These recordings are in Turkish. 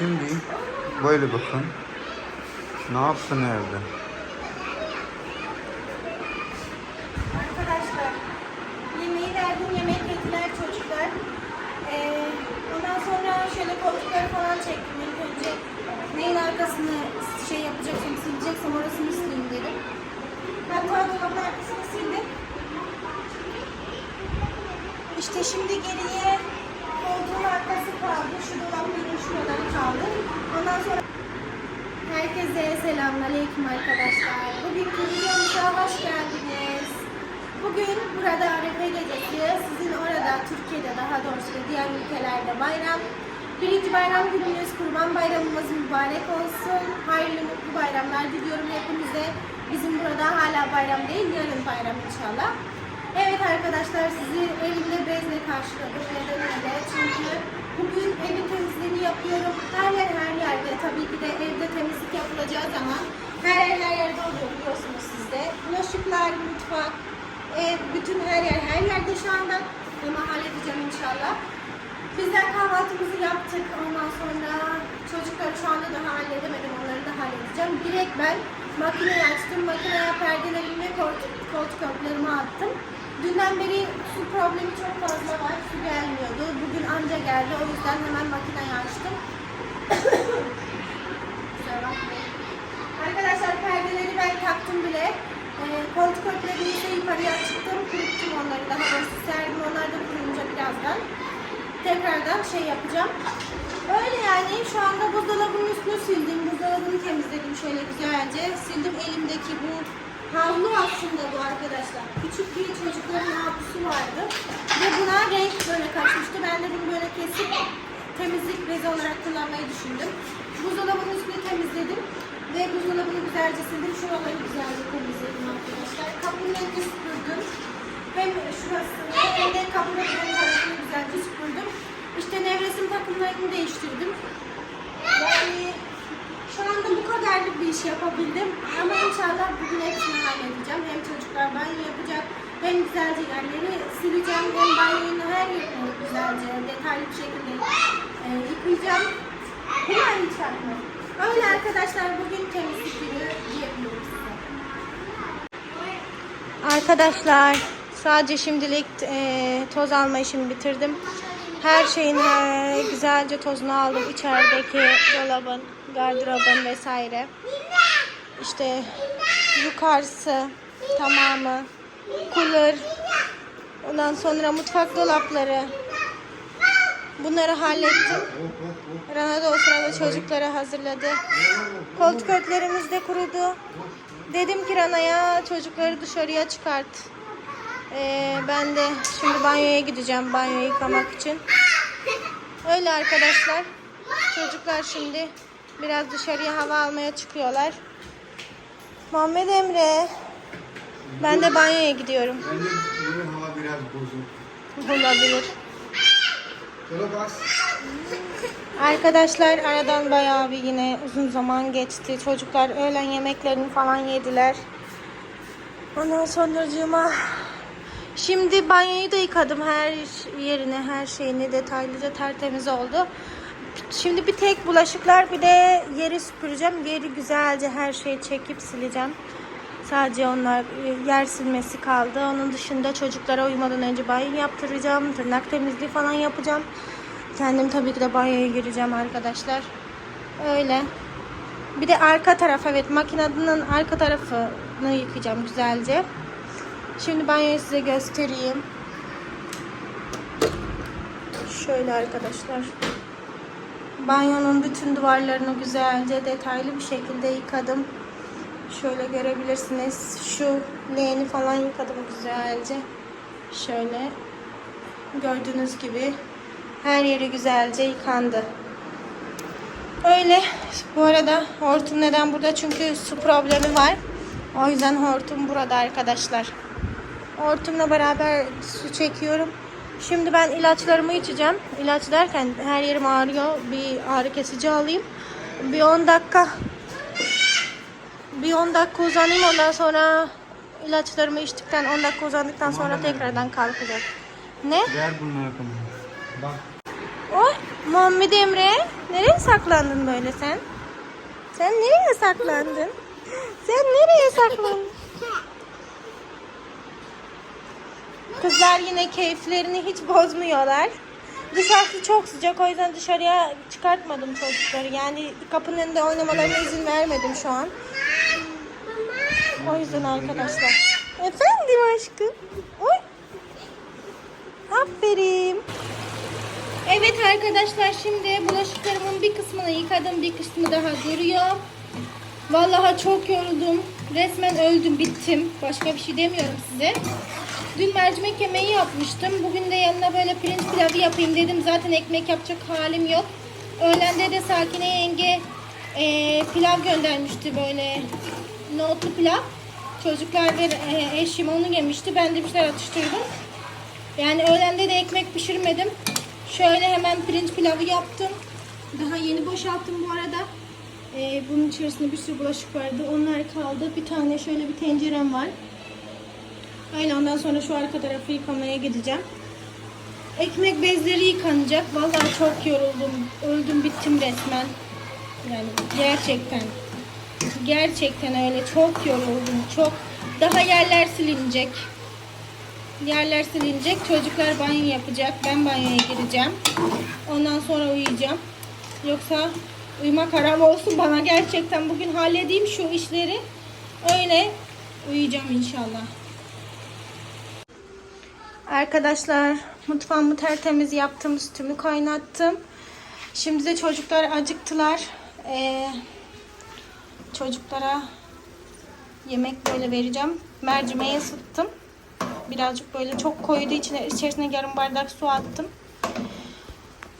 Şimdi böyle bakın. Ne yaptın evde? Yemek yediler çocuklar. Ee, ondan sonra şöyle koltukları falan çektim önce. Neyin arkasını şey yapacaksam sileceksem orasını sileyim dedim. Hatta dolabın arkasını sildim. İşte şimdi geriye koltuğun arkası kaldı. Şu dolapların şuraları kaldı. Ondan sonra Herkese selamünaleyküm arkadaşlar. Bugünkü videomuza hoş geldiniz. Bugün burada Arefe gecesi. Sizin orada Türkiye'de daha doğrusu diğer ülkelerde bayram. Birinci bayram günümüz Kurban Bayramımız mübarek olsun. Hayırlı mutlu bayramlar diliyorum hepinize. Bizim burada hala bayram değil, yarın bayram inşallah. Evet arkadaşlar sizi evimde bezle karşıladım. Neden öyle? Çünkü bugün evin temizliğini yapıyorum. Her yer her yerde. Tabii ki de evde temizlik yapılacağı zaman her yer her yerde oluyor biliyorsunuz siz de. Bulaşıklar, mutfak, ev, bütün her yer her yerde şu anda. Ama halledeceğim inşallah. Bizler kahvaltımızı yaptık. Ondan sonra çocukları şu anda daha halledemedim. Onları da halledeceğim. Direkt ben makineyi açtım. Makineye perdelerimi koltuk, koltuk örtülerimi attım. Dünden beri su problemi çok fazla var. Su gelmiyordu. Bugün anca geldi. O yüzden hemen makineyi açtım. Arkadaşlar perdeleri ben taktım bile. Ee, koltuk örtülerini ise yukarıya çıktım. Kuruttum onları daha doğrusu serdim. Onlar da kuruyunca birazdan tekrardan şey yapacağım. Öyle yani şu anda buzdolabının üstünü sildim. Buzdolabını temizledim şöyle güzelce. Sildim elimdeki bu havlu aslında bu arkadaşlar. Küçük bir çocukların havlusu vardı. Ve buna renk böyle kaçmıştı. Ben de bunu böyle kesip temizlik bezi olarak kullanmayı düşündüm. Buzdolabının üstünü temizledim. Ve buzdolabını güzelce sildim. Şuraları güzelce temizledim arkadaşlar. Kapının önünü süpürdüm. Hem şurasını hem de kapının ön tarafını güzelce süpürdüm. İşte nevresim takımlarını değiştirdim. Yani şu anda kadarlık bir iş yapabildim. Ama inşallah bugün hepsini halledeceğim. Hem çocuklar banyo yapacak hem güzelce yerleri sileceğim. Hem banyonun her yerini güzelce detaylı bir şekilde e, yıkayacağım. Bu var inşallah. Öyle arkadaşlar bugün temizlik günü diyebilirim. Arkadaşlar sadece şimdilik e, toz alma işimi bitirdim. Her şeyin e, güzelce tozunu aldım. İçerideki dolabın, gardırobun vesaire. İşte yukarısı tamamı, cooler, ondan sonra mutfak dolapları. Bunları hallettim. Rana da o sırada çocukları hazırladı. Koltuk örtülerimiz de kurudu. Dedim ki Rana'ya çocukları dışarıya çıkart. Ee, ben de şimdi banyoya gideceğim banyo yıkamak için. Öyle arkadaşlar. Çocuklar şimdi biraz dışarıya hava almaya çıkıyorlar. Muhammed Emre. Ben de banyoya gidiyorum. Bence bugün hava biraz bozuk. Olabilir. Şöyle bas. Arkadaşlar aradan bayağı bir yine uzun zaman geçti. Çocuklar öğlen yemeklerini falan yediler. Ondan sonracığıma şimdi banyoyu da yıkadım. Her yerini, her şeyini detaylıca tertemiz oldu. Şimdi bir tek bulaşıklar bir de yeri süpüreceğim. Yeri güzelce her şeyi çekip sileceğim. Sadece onlar e, yer silmesi kaldı. Onun dışında çocuklara uyumadan önce banyo yaptıracağım. Tırnak temizliği falan yapacağım. Kendim tabii ki de banyoya gireceğim arkadaşlar. Öyle. Bir de arka taraf evet makinenin arka tarafını yıkayacağım güzelce. Şimdi banyoyu size göstereyim. Şöyle arkadaşlar. Banyonun bütün duvarlarını güzelce detaylı bir şekilde yıkadım. Şöyle görebilirsiniz. Şu leğeni falan yıkadım güzelce. Şöyle gördüğünüz gibi her yeri güzelce yıkandı. Öyle. Bu arada hortum neden burada? Çünkü su problemi var. O yüzden hortum burada arkadaşlar. Hortumla beraber su çekiyorum. Şimdi ben ilaçlarımı içeceğim. İlaç derken her yerim ağrıyor. Bir ağrı kesici alayım. Bir 10 dakika bir 10 dakika uzanayım ondan sonra ilaçlarımı içtikten 10 dakika uzandıktan sonra tekrardan kalkacağım. Ne? Ver bunları bana. Bak. Oh Muhammed Emre. Nereye saklandın böyle sen? Sen nereye saklandın? Sen nereye saklandın? Kızlar yine keyiflerini hiç bozmuyorlar. Dışarısı çok sıcak o yüzden dışarıya çıkartmadım çocukları. Yani kapının önünde oynamalarına izin vermedim şu an. O yüzden arkadaşlar. Efendim aşkım. Oy. Aferin. Evet arkadaşlar şimdi bulaşıklarımın bir kısmını yıkadım bir kısmı daha duruyor. Vallahi çok yoruldum. Resmen öldüm bittim. Başka bir şey demiyorum size. Dün mercimek yemeği yapmıştım. Bugün de yanına böyle pirinç pilavı yapayım dedim. Zaten ekmek yapacak halim yok. Öğlende de Sakine yenge e, pilav göndermişti böyle nohutlu pilav. Çocuklar ve e, eşim onu yemişti. Ben de bir şeyler atıştırdım. Yani öğlende de ekmek pişirmedim. Şöyle hemen pirinç pilavı yaptım. Daha yeni boşalttım bu arada. Ee, bunun içerisinde bir sürü bulaşık vardı. Onlar kaldı. Bir tane şöyle bir tencerem var. Öyle ondan sonra şu arka tarafı yıkamaya gideceğim. Ekmek bezleri yıkanacak. Vallahi çok yoruldum. Öldüm bittim resmen. Yani gerçekten. Gerçekten öyle çok yoruldum. Çok. Daha yerler silinecek. Yerler silinecek. Çocuklar banyo yapacak. Ben banyoya gireceğim. Ondan sonra uyuyacağım. Yoksa uyumak haram olsun bana gerçekten. Bugün halledeyim şu işleri. Öyle uyuyacağım inşallah. Arkadaşlar mutfağımı tertemiz yaptım. Sütümü kaynattım. Şimdi de çocuklar acıktılar. Ee, çocuklara yemek böyle vereceğim. Mercimeği ısıttım. Birazcık böyle çok koydu içine içerisine yarım bardak su attım.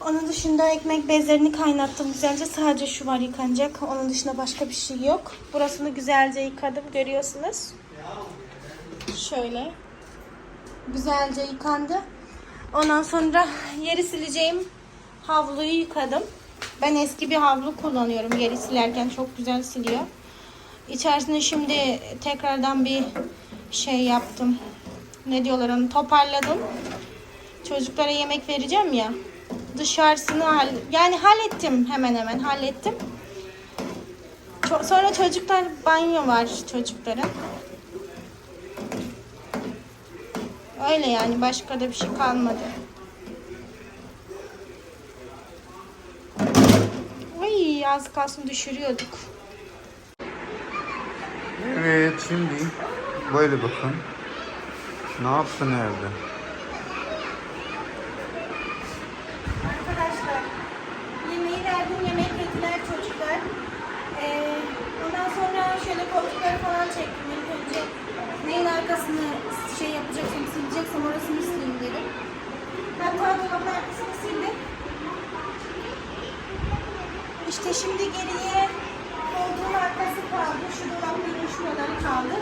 Onun dışında ekmek bezlerini kaynattım güzelce. Sadece şu var yıkanacak. Onun dışında başka bir şey yok. Burasını güzelce yıkadım görüyorsunuz. Şöyle. Güzelce yıkandı. Ondan sonra yeri sileceğim havluyu yıkadım. Ben eski bir havlu kullanıyorum. Yeri silerken çok güzel siliyor. İçerisine şimdi tekrardan bir şey yaptım. Ne diyorlar onu toparladım. Çocuklara yemek vereceğim ya. Dışarısını yani hallettim hemen hemen hallettim. Sonra çocuklar banyo var çocukların. Öyle yani başka da bir şey kalmadı. Ay az kalsın düşürüyorduk. Evet şimdi böyle bakın. Ne yaptın evde? Arkadaşlar yemeği verdim yemek yediler çocuklar. Ee, ondan sonra şöyle koltukları falan çektim ilk önce. Neyin arkasını şey yapacaksam sileceksem orasını sileyim dedim. Hatta dolabın arkasını sildim. İşte şimdi geriye koltuğun arkası kaldı. Şu dolapların şuraları kaldı.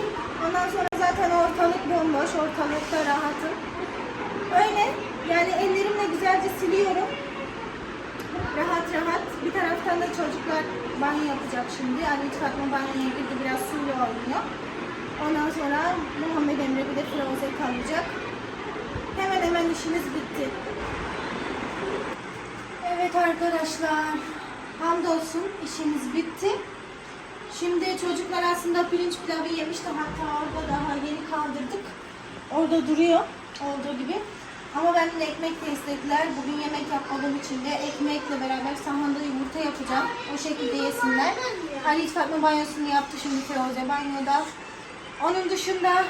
Ondan sonra zaten ortalık bomboş. Ortalıkta rahatım. Öyle. Yani ellerimle güzelce siliyorum. Rahat rahat. Bir taraftan da çocuklar banyo yapacak şimdi. Ali Fatma banyoya girdi. Biraz suyla oynuyor. Ondan sonra Muhammed Emre bir de Firuze kalacak. Hemen hemen işimiz bitti. Evet arkadaşlar. Hamdolsun işimiz bitti. Şimdi çocuklar aslında pirinç pilavı yemişti. Hatta orada daha yeni kaldırdık. Orada duruyor. Olduğu gibi. Ama benden ekmek de istediler. Bugün yemek yapmadığım için de ekmekle beraber sahanda yumurta yapacağım. O şekilde yesinler. Ali Fatma banyosunu yaptı şimdi Firuze banyoda. Onun dışında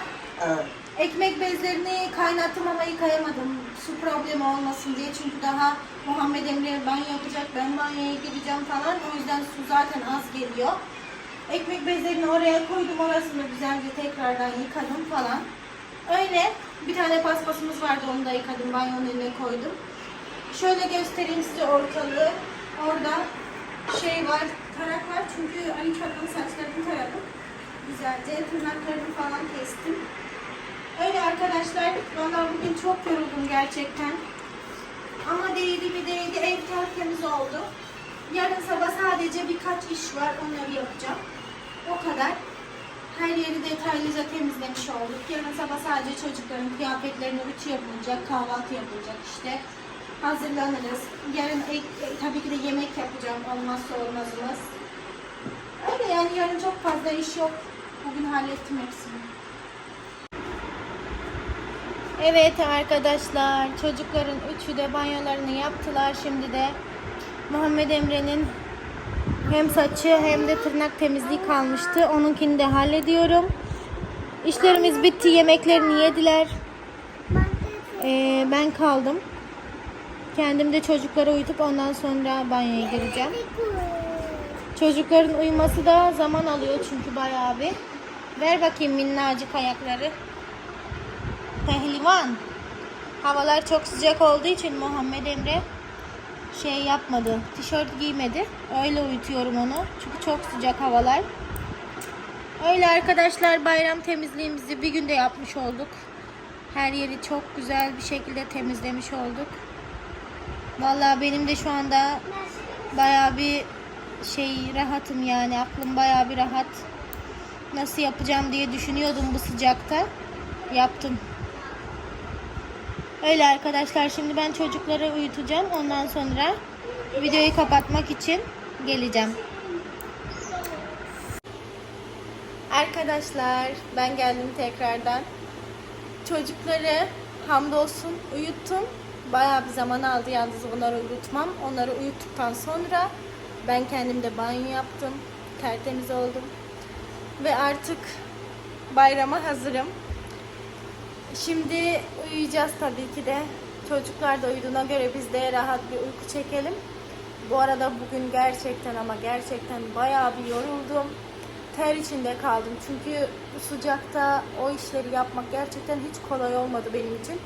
ekmek bezlerini kaynattım ama yıkayamadım. Su problemi olmasın diye. Çünkü daha Muhammed Emre banyo yapacak. Ben banyoya gireceğim falan. O yüzden su zaten az geliyor. Ekmek bezlerini oraya koydum. Orasını güzelce tekrardan yıkadım falan. Öyle. Bir tane paspasımız vardı. Onu da yıkadım. Banyonun önüne koydum. Şöyle göstereyim size ortalığı. Orada şey var. Tarak var. Çünkü Ali Çatlı'nın saçlarını taradım. Güzelce tırnaklarını falan kestim. Öyle arkadaşlar. Vallahi bugün çok yoruldum gerçekten. Ama değdi mi değdi. Ev tertemiz oldu. Yarın sabah sadece birkaç iş var. Onları yapacağım. O kadar. Her yeri detaylıca temizlemiş olduk. Yarın sabah sadece çocukların kıyafetlerine ütü yapılacak, kahvaltı yapılacak işte. hazırlanırız. Yarın ek, e, tabii ki de yemek yapacağım olmazsa olmazımız. Öyle yani yarın çok fazla iş yok. Bugün hallettim hepsini. Evet arkadaşlar çocukların üçü de banyolarını yaptılar. Şimdi de Muhammed Emre'nin hem saçı hem de tırnak temizliği kalmıştı. Onunkini de hallediyorum. İşlerimiz bitti. Yemeklerini yediler. Ee, ben kaldım. Kendim de çocukları uyutup ondan sonra banyoya gireceğim. Çocukların uyuması da zaman alıyor çünkü bayağı bir. Ver bakayım minnacık ayakları. Pehlivan. Havalar çok sıcak olduğu için Muhammed Emre şey yapmadı. Tişört giymedi. Öyle uyutuyorum onu. Çünkü çok sıcak havalar. Öyle arkadaşlar bayram temizliğimizi bir günde yapmış olduk. Her yeri çok güzel bir şekilde temizlemiş olduk. Vallahi benim de şu anda bayağı bir şey rahatım yani aklım bayağı bir rahat. Nasıl yapacağım diye düşünüyordum bu sıcakta. Yaptım. Öyle arkadaşlar şimdi ben çocukları uyutacağım. Ondan sonra videoyu kapatmak için geleceğim. Arkadaşlar ben geldim tekrardan. Çocukları hamdolsun uyuttum. Bayağı bir zaman aldı yalnız onları uyutmam. Onları uyuttuktan sonra ben kendim de banyo yaptım. Tertemiz oldum. Ve artık bayrama hazırım. Şimdi uyuyacağız tabii ki de. Çocuklar da uyuduğuna göre biz de rahat bir uyku çekelim. Bu arada bugün gerçekten ama gerçekten bayağı bir yoruldum. Ter içinde kaldım. Çünkü sıcakta o işleri yapmak gerçekten hiç kolay olmadı benim için.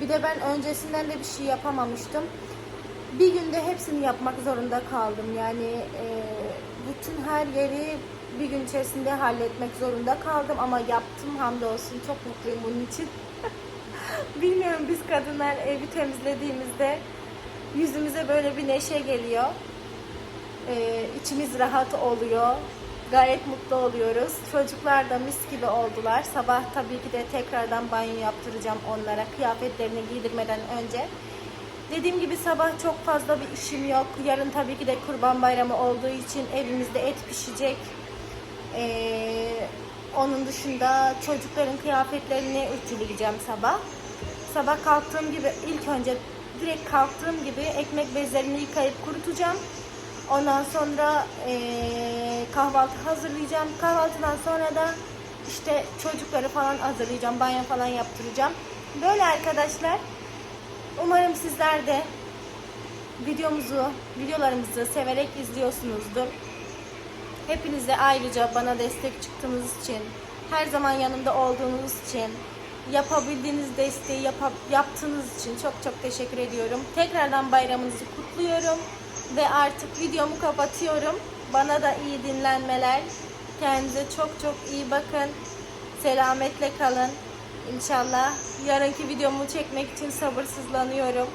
Bir de ben öncesinden de bir şey yapamamıştım. Bir günde hepsini yapmak zorunda kaldım. Yani e, bütün her yeri bir gün içerisinde halletmek zorunda kaldım ama yaptım hamdolsun. Çok mutluyum bunun için. Bilmiyorum biz kadınlar evi temizlediğimizde yüzümüze böyle bir neşe geliyor. Ee, içimiz rahat oluyor. Gayet mutlu oluyoruz. Çocuklar da mis gibi oldular. Sabah tabii ki de tekrardan banyo yaptıracağım onlara kıyafetlerini giydirmeden önce. Dediğim gibi sabah çok fazla bir işim yok. Yarın tabii ki de kurban bayramı olduğu için evimizde et pişecek. Ee, onun dışında çocukların kıyafetlerini ütüleyeceğim sabah. Sabah kalktığım gibi ilk önce direkt kalktığım gibi ekmek bezlerini yıkayıp kurutacağım. Ondan sonra eee, kahvaltı hazırlayacağım. Kahvaltıdan sonra da işte çocukları falan hazırlayacağım. Banyo falan yaptıracağım. Böyle arkadaşlar. Umarım sizler de videomuzu, videolarımızı severek izliyorsunuzdur. Hepinize ayrıca bana destek çıktığınız için, her zaman yanımda olduğunuz için, yapabildiğiniz desteği yapap, yaptığınız için çok çok teşekkür ediyorum. Tekrardan bayramınızı kutluyorum ve artık videomu kapatıyorum. Bana da iyi dinlenmeler. Kendinize çok çok iyi bakın. Selametle kalın. İnşallah yarınki videomu çekmek için sabırsızlanıyorum.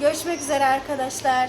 Görüşmek üzere arkadaşlar.